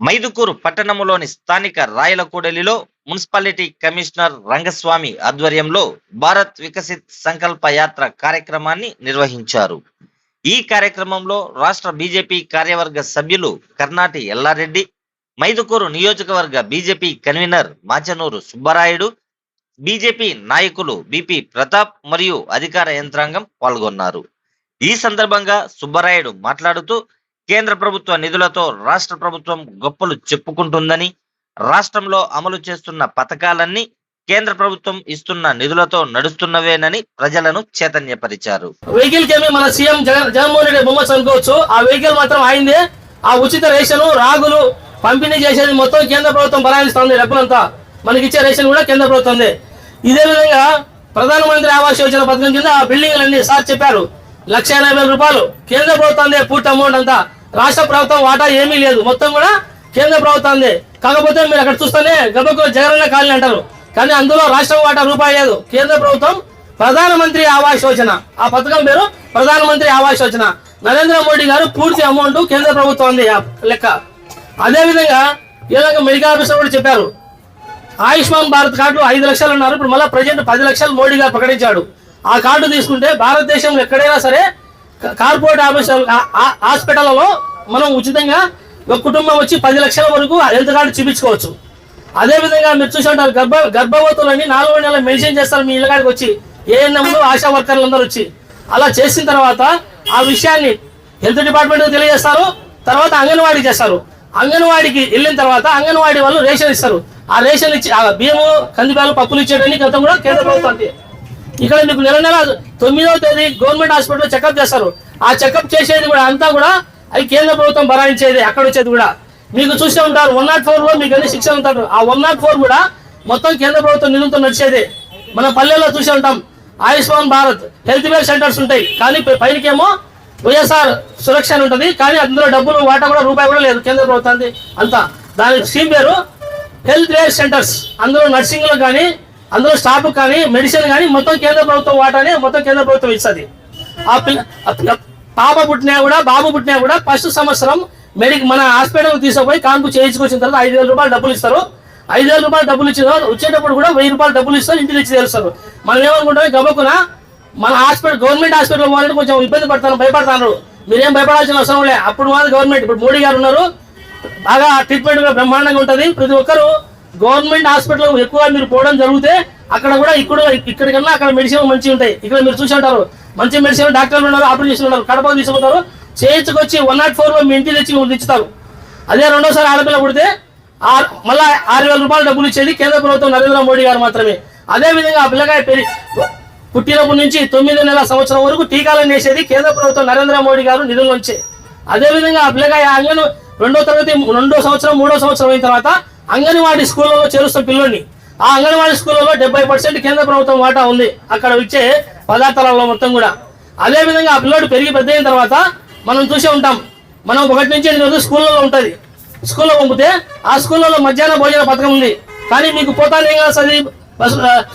మైదుకూరు పట్టణంలోని స్థానిక రాయలకూడలిలో municipality commissioner Rangaswamy ఆధ్వర్యంలో భారత్ వికసిత్ సంకల్ప యాత్ర కార్యక్రమాన్ని నిర్వహించారు. ఈ కార్యక్రమంలో రాష్ట్ర బీజేపీ కార్యవర్గ సభ్యులు కర్ణాటి ఎల్లారెడ్డి మైదుకూరు నియోజకవర్గ BJP convener Machanur Subbarayudu BJP నాయకులు బిపి ప్రతాప్ మరియు అధికార యంత్రాంగం పాల్గొన్నారు. ఈ సందర్భంగా సుబ్బరాయుడు మాట్లాడుతూ కేంద్ర ప్రభుత్వ నిధులతో రాష్ట్ర ప్రభుత్వం గొప్పలు చెప్పుకుంటుందని రాష్ట్రంలో అమలు చేస్తున్న పథకాలన్నీ కేంద్ర ప్రభుత్వం ఇస్తున్న నిధులతో నడుస్తున్నవేనని ప్రజలను చైతన్యపరిచారు. వెహికల్ కేమి మన సీఎం జగన్ జగన్మోహన్ రెడ్డి బొమ్మ అనుకోవచ్చు ఆ వెహికల్ మాత్రం అయిందే ఆ ఉచిత రేషన్ రాగులు పంపిణీ చేసేది మొత్తం కేంద్ర ప్రభుత్వం బలాయిస్తుంది డబ్బులంతా. మనకి ఇచ్చే రేషన్ కూడా కేంద్ర ప్రభుత్వం ఇదే విధంగా ప్రధానమంత్రి ఆవాస్ యోజన పథకం కింద ఆ బిల్డింగ్లన్నీ సార్ చెప్పారు. లక్ష ఎనభై రూపాయలు కేంద్ర ప్రభుత్వం పూర్తి అమౌంట్ అంతా. రాష్ట్ర ప్రభుత్వం వాటా ఏమీ లేదు. మొత్తం కూడా కేంద్ర ప్రభుత్వం కాకపోతే మీరు అక్కడ చూస్తేనే గబకు జగనన్న కాలనీ అంటారు. కానీ అందులో రాష్ట్రం వాటా రూపాయి లేదు. కేంద్ర ప్రభుత్వం ప్రధానమంత్రి ఆవాస్ యోజన. ఆ పథకం పేరు ప్రధానమంత్రి ఆవాస్ యోజన. నరేంద్ర మోడీ గారు పూర్తి అమౌంట్ కేంద్ర ప్రభుత్వం ఉంది లెక్క. అదే విధంగా మెడికల్ ఆఫీసర్ కూడా చెప్పారు. ఆయుష్మాన్ భారత్ కార్డు ఐదు లక్షలు ఉన్నారు. ఇప్పుడు మళ్ళీ ప్రజెంట్ పది లక్షలు మోడీ గారు ప్రకటించాడు. ఆ కార్డు తీసుకుంటే భారతదేశంలో ఎక్కడైనా సరే కార్పొరేట్ ఆఫీసర్ హాస్పిటల్లో మనం ఉచితంగా ఒక కుటుంబం వచ్చి పది లక్షల వరకు హెల్త్ కార్డు చూపించుకోవచ్చు. అదే విధంగా మీరు చూసి ఉంటారు గర్భ గర్భవతులని నాలుగో నెలలు మెన్షన్ చేస్తారు మీ ఇళ్ళకాడికి వచ్చి. ఏఎన్ఎంలు ఆశా వర్కర్లు అందరూ వచ్చి. అలా చేసిన తర్వాత ఆ విషయాన్ని హెల్త్ డిపార్ట్మెంట్ తెలియజేస్తారు. తర్వాత అంగన్వాడీ చేస్తారు. అంగన్వాడికి వెళ్ళిన తర్వాత అంగన్వాడీ వాళ్ళు రేషన్ ఇస్తారు. ఆ రేషన్ ఇచ్చి ఆ బియ్యము కందిపాలు పప్పులు ఇచ్చేటన్ని గతం కూడా కేంద్ర ప్రభుత్వం ఇక్కడ మీకు నెల నెల తొమ్మిదవ తేదీ గవర్నమెంట్ హాస్పిటల్లో చెకప్ చేస్తారు. ఆ చెకప్ చేసేది కూడా అంతా కూడా అది కేంద్ర ప్రభుత్వం భరాయించేది అక్కడ వచ్చేది కూడా. మీకు చూసే ఉంటారు వన్ నాట్ ఫోర్లో మీకు అన్ని శిక్షణ ఉంటారు. ఆ వన్ నాట్ ఫోర్ కూడా మొత్తం కేంద్ర ప్రభుత్వం నిధులతో నడిచేది. మన పల్లెల్లో చూసే ఉంటాం Ayushman Bharat health care centers ఉంటాయి. కానీ పైనకేమో వైఎస్ఆర్ సురక్ష అని ఉంటుంది కానీ అందులో డబ్బులు వాటా కూడా రూపాయి కూడా లేదు కేంద్ర ప్రభుత్వానికి అంతా. దాని స్కీమ్ పేరు హెల్త్ కేర్ సెంటర్స్. అందులో నర్సింగ్లో కానీ అందులో స్టాఫ్ కానీ మెడిసిన్ కానీ మొత్తం కేంద్ర ప్రభుత్వం వాటానే మొత్తం కేంద్ర ప్రభుత్వం ఇస్తుంది. ఆ పిల్ల ఆ పిల్ల- పాప పుట్టినా కూడా బాబు పుట్టినా కూడా ఫస్ట్ సంవత్సరం మెడిక్ మన హాస్పిటల్ తీసుకుపోయి కాన్పు చేయించుకొచ్చిన తర్వాత ఐదు వేల రూపాయలు డబ్బులు ఇస్తారు. ఐదు వేల రూపాయలు డబ్బులు ఇచ్చిన వచ్చేటప్పుడు కూడా వెయ్యి రూపాయలు డబ్బులు ఇస్తారు ఇంటికి ఇచ్చి తెలుస్తారు మనం ఏమనుకుంటాం గబక్కున మన హాస్పిటల్ గవర్నమెంట్ హాస్పిటల్ వాళ్ళని కొంచెం ఇబ్బంది పడతాను భయపడతాను మీరేం భయపడాల్సిన అవసరం లే. అప్పుడు మాది గవర్నమెంట్ ఇప్పుడు మోడీ గారు ఉన్నారు. బాగా ట్రీట్మెంట్ కూడా బ్రహ్మాండంగా ఉంటుంది. ప్రతి ఒక్కరు గవర్నమెంట్ హాస్పిటల్ ఎక్కువ మీరు పోవడం జరిగితే అక్కడ కూడా ఇక్కడ ఇక్కడ కన్నా అక్కడ మెడిసిన్ మంచిగా ఉంటాయి. ఇక్కడ మీరు చూసి ఉంటారు. మంచి మెడిసిన్ డాక్టర్లు ఉన్నారు ఆపరేషన్ ఉన్నారు కడప తీసుకుంటారు చేయించుకొచ్చి వన్ నాట్ ఫోర్ మీ ఇంటికి తెచ్చి మీకు ఇచ్చుతారు. అదే రెండోసారి ఆడపిల్ల పుడితే మళ్ళా ఆరు వేల రూపాయలు డబ్బులు ఇచ్చేది కేంద్ర ప్రభుత్వం నరేంద్ర మోడీ గారు మాత్రమే. అదే విధంగా ఆ పిల్లకాయ పెరి పుట్టినప్పటి నుంచి తొమ్మిది నెలల సంవత్సరం వరకు టీకాలను వేసేది కేంద్ర ప్రభుత్వం నరేంద్ర మోడీ గారు నిధుల నుంచే. అదే విధంగా ఆ పిల్లకాయ రెండో తరగతి రెండో సంవత్సరం మూడో సంవత్సరం అయిన తర్వాత అంగన్వాడీ స్కూళ్ళలో చేరుస్తాం పిల్లోని ఆ అంగన్వాడీ స్కూళ్ళలో డెబ్బై పర్సెంట్ కేంద్ర ప్రభుత్వం వాటా ఉంది. అక్కడ ఇచ్చే పదార్థాలలో మొత్తం కూడా. అదేవిధంగా ఆ పిల్లోడు పెరిగి పెద్ద అయిన తర్వాత మనం చూసే ఉంటాం. మనం ఒకటి నుంచి ఎనిమిది రోజులు స్కూళ్ళలో ఉంటుంది. స్కూల్లో పంపితే ఆ స్కూళ్ళలో మధ్యాహ్న భోజన పథకం ఉంది. కానీ మీకు పోతానే చదివి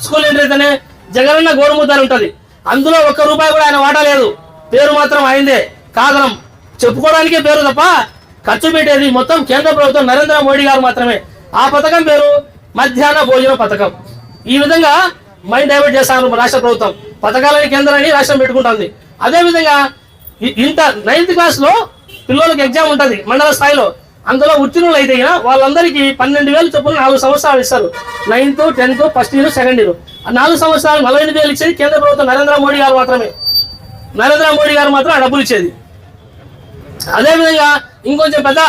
స్కూల్ ఏంటైతేనే జగనన్న గోరుముద్దాలు ఉంటుంది. అందులో ఒక్క రూపాయి కూడా ఆయన వాటా లేదు. పేరు మాత్రం అయిందే కాదనం. చెప్పుకోవడానికే పేరు తప్ప ఖర్చు పెట్టేది మొత్తం కేంద్ర ప్రభుత్వం నరేంద్ర మోడీ గారు మాత్రమే. ఆ పథకం పేరు మధ్యాహ్న భోజన పథకం. ఈ విధంగా మైండ్ డైవర్ట్ చేస్తాను రాష్ట్ర ప్రభుత్వం. పథకాలని కేంద్రాన్ని రాష్ట్రం పెట్టుకుంటుంది. అదేవిధంగా ఇంత నైన్త్ క్లాస్లో పిల్లలకు ఎగ్జామ్ ఉంటుంది మండల స్థాయిలో. అందులో ఉత్తీర్ణులు అయితే వాళ్ళందరికీ పన్నెండు వేలు చొప్పున నాలుగు సంవత్సరాలు ఇస్తారు. Ninth tenth first year second year ఆ నాలుగు సంవత్సరాలు నలభై ఎనిమిది వేలు ఇచ్చేది కేంద్ర ప్రభుత్వం నరేంద్ర మోడీ గారు మాత్రమే. నరేంద్ర మోడీ గారు మాత్రం ఆ డబ్బులు ఇచ్చేది. అదేవిధంగా ఇంకొంచెం పెద్ద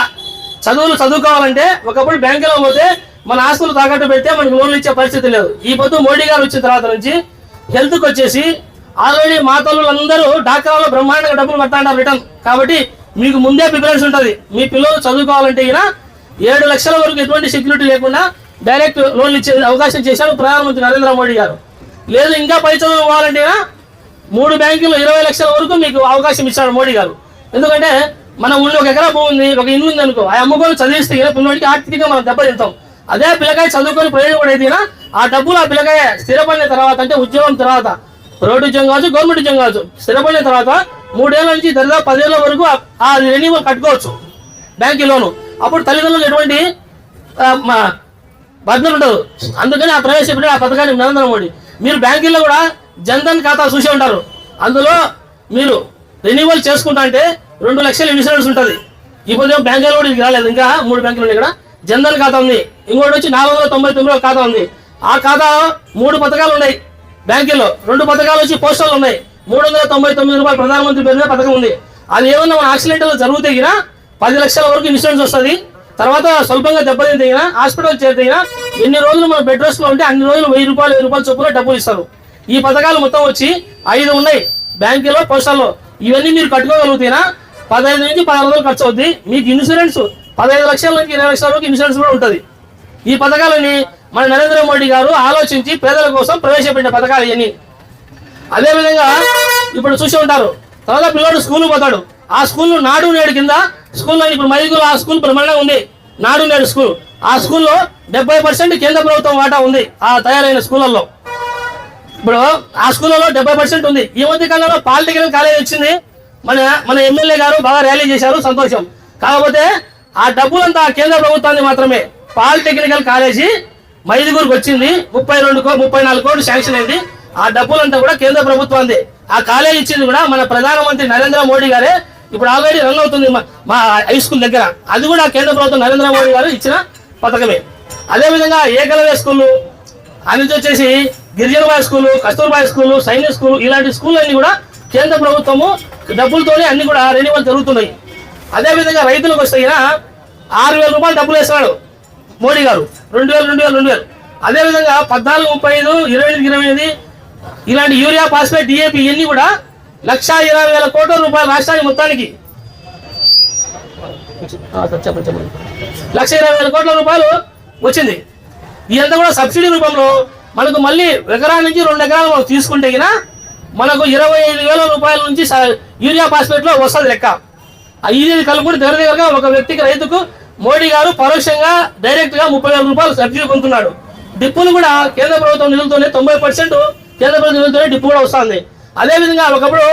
చదువులు చదువుకోవాలంటే ఒకప్పుడు బ్యాంకులో పోతే మన ఆస్తులు తాకట్టు పెడితే మనకు లోన్లు ఇచ్చే పరిస్థితి లేదు. ఈ పొద్దు మోడీ గారు వచ్చిన తర్వాత నుంచి హెల్త్కి వచ్చేసి ఆల్రెడీ మా తల్లులందరూ డాక్టర్లో బ్రహ్మాండంగా డబ్బులు కట్టాడారు రిటర్న్. కాబట్టి మీకు ముందే ప్రిఫరెన్స్ ఉంటుంది. మీ పిల్లలు చదువుకోవాలంటే ఇలా ఏడు లక్షల వరకు ఎటువంటి సెక్యూరిటీ లేకుండా డైరెక్ట్ లోన్లు ఇచ్చే అవకాశం చేశారు ప్రధానమంత్రి నరేంద్ర మోడీ గారు. లేదు ఇంకా పై చదువు పోవాలంటే మూడు బ్యాంకులు ఇరవై లక్షల వరకు మీకు అవకాశం ఇచ్చాడు మోడీ గారు. ఎందుకంటే మన ఊళ్ళో ఒక ఎకరా భూమి ఉంది ఒక ఇల్లు ఉంది అనుకో ఆ అమ్ముకొని చదివిస్తే ఇక పిల్లడికి ఆర్థికంగా మనం దెబ్బతింటాం అదే పిల్లకాయ చదువుకొని ప్రయోజనపడేదినా ఆ డబ్బులు ఆ పిల్లకాయ స్థిరపడిన తర్వాత అంటే ఉద్యోగం తర్వాత ప్రైవేట్ ఉద్యోగం కావచ్చు గవర్నమెంట్ ఉద్యోగం కావచ్చు స్థిరపడిన తర్వాత మూడేళ్ళ నుంచి దరిదాపు పదేళ్ళ వరకు ఆ- రెన్యూవల్ కట్టుకోవచ్చు బ్యాంకు లోను. అప్పుడు తల్లిదండ్రులకు ఎటువంటి ఆ, మా ఉండదు. అందుకని ఆ ప్రవేశపెట్టిన ఆ పథకాన్ని నరేంద్ర మోడీ. మీరు బ్యాంకుల్లో కూడా జన్ధన్ ఖాతా చూసి ఉంటారు. అందులో మీరు రెన్యువల్ చేసుకుంటా అంటే రెండు లక్షల ఇన్సూరెన్స్ ఉంటుంది. ఈ ఇప్పుడు బ్యాంకులో కూడా ఇది రాలేదు. ఇంకా మూడు బ్యాంకులు ఉన్నాయి ఇక్కడ. జనరల్ ఖాతా ఉంది. ఇంకోటి వచ్చి నాలుగు వందల తొంభై తొమ్మిది ఖాతా ఉంది. ఆ ఖాతా మూడు పథకాలు ఉన్నాయి. బ్యాంకుల్లో రెండు పథకాలు వచ్చి పోస్టర్లు ఉన్నాయి. మూడు వందల తొంభై తొమ్మిది రూపాయలు ప్రధానమంత్రి పేరు పథకం ఉంది. అది ఏమన్నా మన యాక్సిడెంట్ జరిగితే గిన పది లక్షల వరకు ఇన్సూరెన్స్ వస్తుంది. తర్వాత స్వల్పంగా దెబ్బతిని తగిన హాస్పిటల్ చేరితగిన ఎన్ని రోజులు మన బెడ్ రెస్ట్లో ఉంటే అన్ని రోజులు వెయ్యి రూపాయలు వెయ్యి రూపాయలు చొప్పున డబ్బులు ఇస్తారు. ఈ పథకాలు మొత్తం వచ్చి ఐదు ఉన్నాయి. బ్యాంకులో పోస్టాల్లో ఇవన్నీ మీరు కట్టుకోగలుగుతేనా పదహైదు నుంచి పదహారు వందలు ఖర్చు అవుద్ది. మీకు ఇన్సూరెన్స్ పదహైదు లక్షల నుంచి ఇరవై లక్షల వరకు ఇన్సూరెన్స్ కూడా ఉంటుంది. ఈ పథకాలని మన నరేంద్ర మోడీ గారు ఆలోచించి పేదల కోసం ప్రవేశపెట్టిన పథకాలు ఇవన్నీ అదేవిధంగా ఇప్పుడు చూసి ఉంటారు. తర్వాత పిల్లోడు స్కూల్ పోతాడు. ఆ స్కూల్ నాడు నేడు కింద స్కూల్లో ఇప్పుడు మైదుగురు ఆ స్కూల్ ప్రమాణంగా ఉంది. నాడు నేడు స్కూల్. ఆ స్కూల్లో డెబ్బై పర్సెంట్ కేంద్ర ప్రభుత్వం వాటా ఉంది ఆ తయారైన స్కూళ్ళల్లో. ఇప్పుడు ఆ స్కూళ్ళలో డెబ్బై పర్సెంట్ ఉంది. ఈ మధ్య కాలంలో పాలిటెక్నికల్ కాలేజ్ వచ్చింది. మన మన ఎమ్మెల్యే గారు బాగా ర్యాలీ చేశారు సంతోషం. కాకపోతే ఆ డబ్బులంతా ఆ కేంద్ర ప్రభుత్వాన్ని మాత్రమే పాలిటెక్నికల్ కాలేజీ మైదుగురికి వచ్చింది. ముప్పై రెండు కో ముప్పై నాలుగు కోట్లు శాంక్షన్ అయింది. ఆ డబ్బులంతా కూడా కేంద్ర ప్రభుత్వాన్ని ఆ కాలేజీ ఇచ్చింది కూడా మన ప్రధానమంత్రి నరేంద్ర మోడీ గారే. ఇప్పుడు ఆల్రెడీ రన్ అవుతుంది మా- హై స్కూల్ దగ్గర. అది కూడా కేంద్ర ప్రభుత్వం నరేంద్ర మోడీ గారు ఇచ్చిన పథకమే. అదేవిధంగా ఏకలవ్య స్కూళ్ళు అనేది నుంచి వచ్చేసి గిరిజనబాయ్ school Kasturba school Sainik school ఇలాంటి స్కూల్ అన్ని కూడా కేంద్ర ప్రభుత్వము డబ్బులతోనే అన్ని కూడా రెన్యువల్ జరుగుతున్నాయి. అదేవిధంగా రైతులకు వస్తే ఆరు వేల రూపాయలు డబ్బులు వేస్తున్నాడు మోడీ గారు. రెండు వేలు రెండు వేలు రెండు వేలు అదేవిధంగా పద్నాలుగు ముప్పై ఐదు ఇరవై ఎనిమిది ఇరవై ఎనిమిది ఇలాంటి యూరియా ఫాస్ఫేట్ డిఏపి ఇవన్నీ కూడా లక్షా ఇరవై వేల కోట్ల రూపాయలు రాష్ట్రానికి మొత్తానికి. లక్ష ఇరవై వేల కోట్ల రూపాయలు వచ్చింది. ఇదంతా కూడా సబ్సిడీ రూపంలో మనకు మళ్ళీ ఎకరా నుంచి రెండు ఎకరాలు మనం తీసుకుంటే గిన మనకు ఇరవై ఐదు వేల రూపాయల నుంచి యూరియా ఫాస్ఫేట్లో వస్తుంది లెక్క. ఆ ఇది కలుపుకుని దగ్గర దగ్గరగా ఒక వ్యక్తికి రైతుకు మోడీ గారు పరోక్షంగా డైరెక్ట్గా ముప్పై వేల రూపాయలు సబ్సిడీ పొందుతున్నాడు. డిప్పులు కూడా కేంద్ర ప్రభుత్వం నిధులతోనే తొంభై పర్సెంట్ కేంద్ర ప్రభుత్వం నిధులతోనే డిప్పు కూడా వస్తుంది. అదే విధంగా ఒకప్పుడు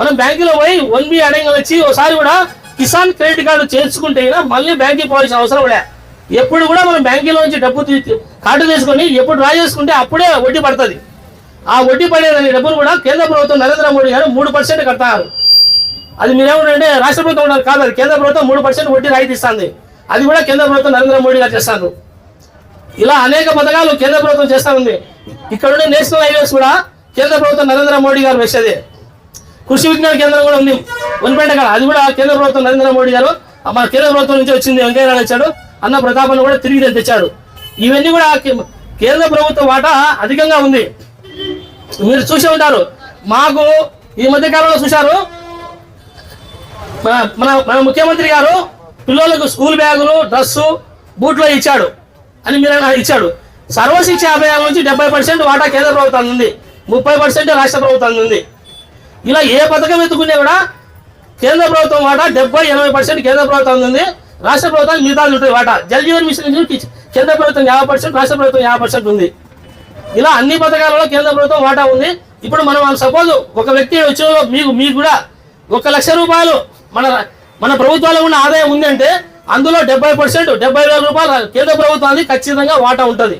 మనం బ్యాంకులో పోయి వన్ బి అడగ వచ్చి ఒకసారి కూడా కిసాన్ క్రెడిట్ కార్డు చేర్చుకుంటే మళ్ళీ బ్యాంకింగ్ పోవాల్సిన అవసరం కూడా ఎప్పుడు కూడా మనం బ్యాంకులో నుంచి డబ్బు కార్డు తీసుకొని ఎప్పుడు డ్రా చేసుకుంటే అప్పుడే వడ్డీ పడుతుంది. ఆ వడ్డీ పడేదని డబ్బులు కూడా కేంద్ర ప్రభుత్వం నరేంద్ర మోడీ గారు మూడు పర్సెంట్ కడతారు. అది మీరేమంటే రాష్ట్ర ప్రభుత్వం ఉన్నారు కాదు అది కేంద్ర ప్రభుత్వం మూడు పర్సెంట్ వడ్డీ రాయితీ ఇస్తుంది అది కూడా కేంద్ర ప్రభుత్వం నరేంద్ర మోడీ గారు చేస్తారు. ఇలా అనేక పథకాలు కేంద్ర ప్రభుత్వం చేస్తా ఉంది ఇక్కడ ఉండే నేషనల్ హైవేస్ కూడా కేంద్ర ప్రభుత్వం నరేంద్ర మోడీ గారు వేసేది. కృషి విజ్ఞాన కేంద్రం కూడా ఉంది. వనిపేట కాడ అది కూడా కేంద్ర ప్రభుత్వం నరేంద్ర మోడీ గారు మన కేంద్ర ప్రభుత్వం నుంచి వచ్చింది వెంకయ్యనాయుడు వచ్చాడు అన్న ప్రతాపన్ కూడా తిరిగి తెచ్చాడు. ఇవన్నీ కూడా కేంద్ర ప్రభుత్వ వాటా అధికంగా ఉంది. మీరు చూసే ఉంటారు. మాకు ఈ మధ్య కాలంలో చూశారు. మన మన ముఖ్యమంత్రి గారు పిల్లలకు స్కూల్ బ్యాగులు డ్రస్సు బూట్లు ఇచ్చాడు. అని మీరు ఇచ్చాడు. సర్వశిక్ష అభియాన్ నుంచి డెబ్బై పర్సెంట్ వాటా కేంద్ర ప్రభుత్వం ఉంది ముప్పై పర్సెంట్ రాష్ట్ర ప్రభుత్వం ఉంది ఇలా ఏ పథకం ఎత్తుకునే కూడా కేంద్ర ప్రభుత్వం వాటా డెబ్బై ఎనభై పర్సెంట్ కేంద్ర ప్రభుత్వం ఉంది రాష్ట్ర ప్రభుత్వానికి మిగతా ఉంటుంది వాటా. జల్ జీవన్ మిషన్ నుంచి కేంద్ర ప్రభుత్వం యాభై పర్సెంట్ రాష్ట్ర ప్రభుత్వం యాభై పర్సెంట్ ఉంది. ఇలా అన్ని పథకాలలో కేంద్ర ప్రభుత్వం వాటా ఉంది. ఇప్పుడు మనం సపోజ్ ఒక వ్యక్తి వచ్చి మీకు మీకు కూడా ఒక లక్ష రూపాయలు మన మన ప్రభుత్వంలో ఉన్న ఆదాయం ఉందంటే అందులో డెబ్బై పర్సెంట్ డెబ్బై వేల రూపాయలు కేంద్ర ప్రభుత్వానికి ఖచ్చితంగా వాటా ఉంటుంది.